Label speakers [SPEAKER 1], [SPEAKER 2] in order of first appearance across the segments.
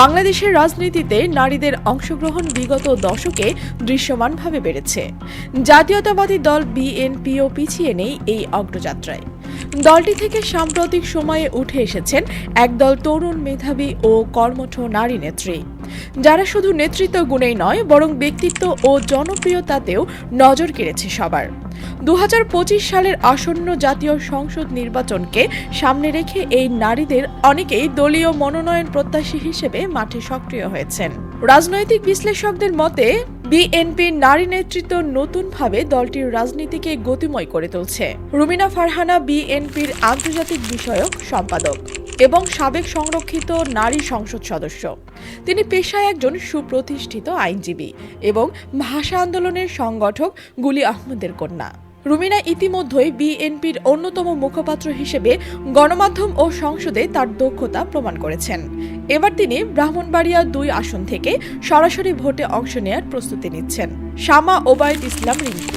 [SPEAKER 1] বাংলাদেশের রাজনীতিতে নারীদের অংশগ্রহণ বিগত দশকে দৃশ্যমানভাবে বেড়েছে। জাতীয়তাবাদী দল বিএনপিও পিছিয়ে নেই এই অগ্রযাত্রায়। দলটি থেকে সাম্প্রতিক সময়ে উঠে এসেছেন একদল তরুণ মেধাবী ও কর্মঠ নারী নেত্রী। যারা শুধু নেতৃত্ব গুণেই নয়, বরং ব্যক্তিত্ব ও জনপ্রিয়তাতেও নজর কেড়েছে সবার। দু হাজার পঁচিশ সালের আসন্ন জাতীয় সংসদ নির্বাচনকে সামনে রেখে এই নারীদের অনেকেই দলীয় মনোনয়ন প্রত্যাশী হিসেবে মাঠে সক্রিয় হয়েছেন। রাজনৈতিক বিশ্লেষকদের মতে বিএনপির নারী নেতৃত্ব নতুনভাবে দলটির রাজনীতিকে গতিময় করে তুলছে। রুমিনা ফারহানা বিএনপির আন্তর্জাতিক বিষয়ক সম্পাদক। এবং সাবেক সংরক্ষিত নারী সংসদ সদস্য। তিনি পেশায় একজন সুপ্রতিষ্ঠিত আইনজীবী এবং ভাষা আন্দোলনের সংগঠক গুলি আহমেদের কন্যা। রুমিনা ইতিমধ্যেই বিএনপির অন্যতম মুখপাত্র হিসেবে গণমাধ্যম ও সংসদে তার দক্ষতা প্রমাণ করেছেন। এবার তিনি ব্রাহ্মণবাড়িয়া দুই আসন থেকে সরাসরি ভোটে অংশ নেয়ার প্রস্তুতি নিচ্ছেন। শামা ওবায়দ ইসলাম রিঙ্কু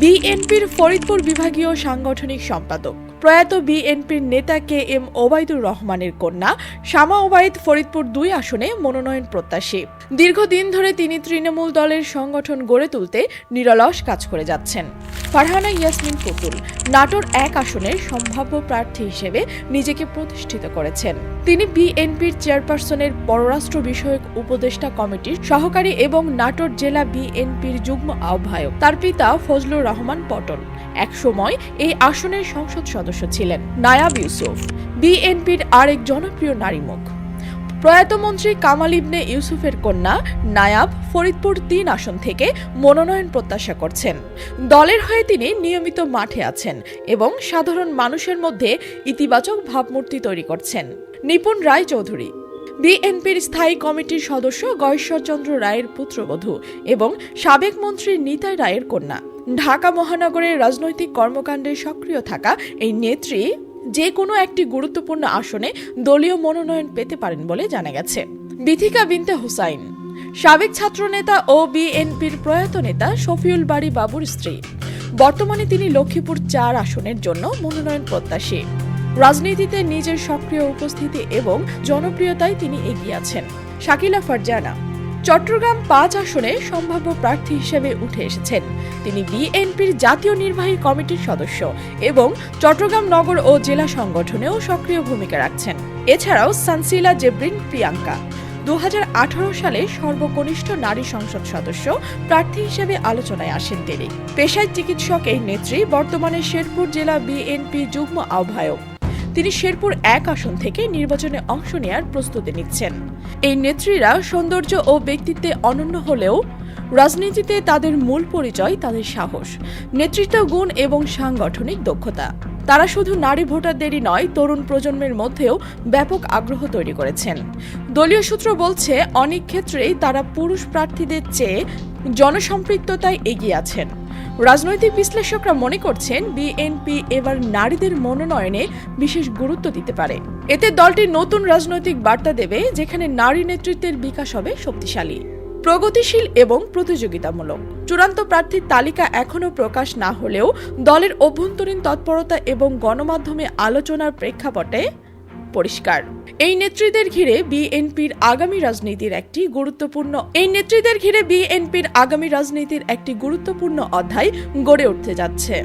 [SPEAKER 1] বিএনপির ফরিদপুর বিভাগীয় সাংগঠনিক সম্পাদক। প্রয়াত বিএনপির নেতা কে এম ওবায়দুর রহমানের কন্যা শামা ওবায়দ ফরিদপুর দুই আসনে মনোনয়ন প্রত্যাশী। দীর্ঘদিন ধরে তিনি তৃণমূল দলের সংগঠন গড়ে তুলতে নিরলস কাজ করে যাচ্ছেন। ফারহানা ইয়াসমিন পুতুল, নাটোর এক আসনের সম্ভাব্য প্রার্থী হিসেবে নিজেকে প্রতিষ্ঠিত করেছেন। তিনি বিএনপির চেয়ারপারসনের পররাষ্ট্র বিষয়ক উপদেষ্টা কমিটির সহকারী এবং নাটোর জেলা বিএনপির যুগ্ম আহ্বায়ক। তার পিতা ফজলুর রহমান পটল। একসময় এই আসনের সংসদ সদস্য ছিলেন। নায়াব ইউসুফ, বিএনপির আরেক জনপ্রিয় নারী মুখ। প্রয়াত মন্ত্রী কামাল ইবনে ইউসুফের কন্যা নায়াব ফরিদপুর তিন আসন থেকে মনোনয়ন প্রত্যাশা করছেন। দলের হয়ে তিনি নিয়মিত মাঠে আছেন এবং সাধারণ মানুষের মধ্যে ইতিবাচক ভাবমূর্তি তৈরি করছেন। নিপুণ রায় চৌধুরী বিএনপির স্থায়ী কমিটির সদস্য গয়েশ্বরচন্দ্র রায়ের পুত্রবধূ এবং সাবেক মন্ত্রী নিতাই রায়ের কন্যা। ঢাকা মহানগরের রাজনৈতিক কর্মকাণ্ডে সক্রিয় থাকা এই নেত্রী যে কোনো একটি গুরুত্বপূর্ণ আসনে দলীয় মনোনয়ন পেতে পারেন বলে জানা গেছে। বিথিকা বিনতে হুসাইন, সাবেক ছাত্রনেতা ও বিএনপির প্রয়াত নেতা শফিউল বাড়ি বাবুর স্ত্রী। বর্তমানে তিনি লক্ষ্মীপুর চার আসনের জন্য মনোনয়ন প্রত্যাশী। রাজনীতিতে নিজের সক্রিয় উপস্থিতি এবং জনপ্রিয়তায় তিনি এগিয়ে আছেন। শাকিলা ফারজানা চট্টগ্রাম পাঁচ আসনে সম্ভাব্য প্রার্থী হিসেবে উঠে এসেছেন। তিনি বিএনপির জাতীয় নির্বাহী কমিটির সদস্য এবং চট্টগ্রাম নগর ও জেলা সংগঠনেও সক্রিয় ভূমিকা রাখছেন। এছাড়াও সানসিলা জেব্রিন প্রিয়াঙ্কা দু হাজার আঠারো সালে সর্বকনিষ্ঠ নারী সংসদ সদস্য, প্রার্থী হিসেবে আলোচনায় আসেন তিনি। পেশায় চিকিৎসক এই নেত্রী, বর্তমানে শেরপুর জেলা বিএনপি যুগ্ম আহ্বায়ক। তিনি শেরপুর এক আসন থেকে নির্বাচনে অংশ নেয়ার প্রস্তুতি নিচ্ছেন। এই নেত্রীরা সৌন্দর্য ও ব্যক্তিত্বে অনন্য হলেও রাজনীতিতে তাদের মূল পরিচয়, তাদের সাহস, নেতৃত্ব গুণ এবং সাংগঠনিক দক্ষতা। তারা শুধু নারী ভোটারদেরই নয়, তরুণ প্রজন্মের মধ্যেও ব্যাপক আগ্রহ তৈরি করেছেন। দলীয় সূত্র বলছে, অনেক ক্ষেত্রেই তারা পুরুষ প্রার্থীদের চেয়ে জনসম্পৃক্ততায় এগিয়ে আছেন। রাজনৈতিক বিশ্লেষকরা মনে করছেন বিএনপি এবার নারীদের মনোনয়নে বিশেষ গুরুত্ব দিতে পারে। এতে দলটি নতুন রাজনৈতিক বার্তা দেবে, যেখানে নারী নেতৃত্বের বিকাশ হবে শক্তিশালী, প্রগতিশীল এবং প্রতিযোগিতামূলক। চূড়ান্ত প্রার্থীর তালিকা এখনও প্রকাশ না হলেও দলের অভ্যন্তরীণ তৎপরতা এবং গণমাধ্যমে আলোচনার প্রেক্ষাপটে পরিষ্কার। এই নেত্রীদের ঘিরে বিএনপির আগামী রাজনীতির একটি গুরুত্বপূর্ণ এই নেত্রীদের ঘিরে বিএনপির আগামী রাজনীতির একটি গুরুত্বপূর্ণ অধ্যায় গড়ে উঠতে যাচ্ছে।